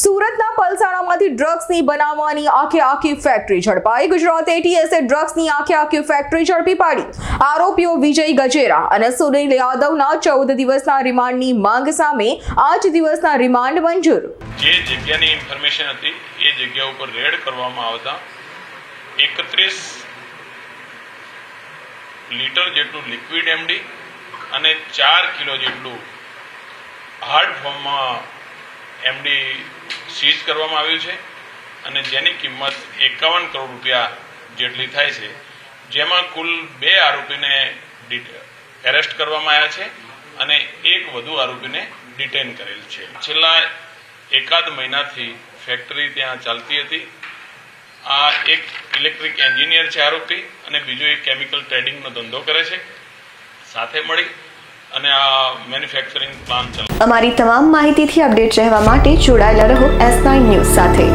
સુરતના પલસાણામાંથી ડ્રગ્સની બનાવવાની આખે આખી ફેક્ટરી ઝડપાઈ. ગુજરાત એટીએસે ડ્રગ્સની આખે આખી ફેક્ટરી ઝડપી પાડી. આરોપીઓ વિજય ગજેરા અને સુનિલ યાદવના ચૌદ દિવસના રિમાન્ડની માંગ સામે આઠ દિવસના રિમાન્ડ મંજૂર. જે જગ્યાની ઇન્ફોર્મેશન હતી, એ જગ્યા ઉપર રેડ કરવામાં આવતા એકત્રીસ લીટર જેટલું લિક્વિડ એમડી અને ચાર કિલો જેટલું હાર્ડ ફોર્મમાં એમડી સીઝ કરવામાં આવ્યું છે અને જેની કિંમત એકાવન કરોડ રૂપિયા જેટલી થાય છે, જેમાં કુલ બે આરોપીને એરેસ્ટ કરવામાં આવ્યા છે અને એક વધુ આરોપીને ડિટેન કરેલ છે. છેલ્લા એકાદ મહિનાથી ફેક્ટરી ત્યાં ચાલતી હતી. આ એક ઇલેક્ટ્રિક એન્જિનિયર છે આરોપી અને બીજો એક કેમિકલ ટ્રેડિંગનો ધંધો કરે છે. સાથે મળી અને આ મેન્યુફેક્ચરિંગ પ્લાન્ટ અમારી તમામ માહિતીથી અપડેટ રહેવા માટે જોડાયેલા રહો એસ નાઇન ન્યૂઝ સાથે.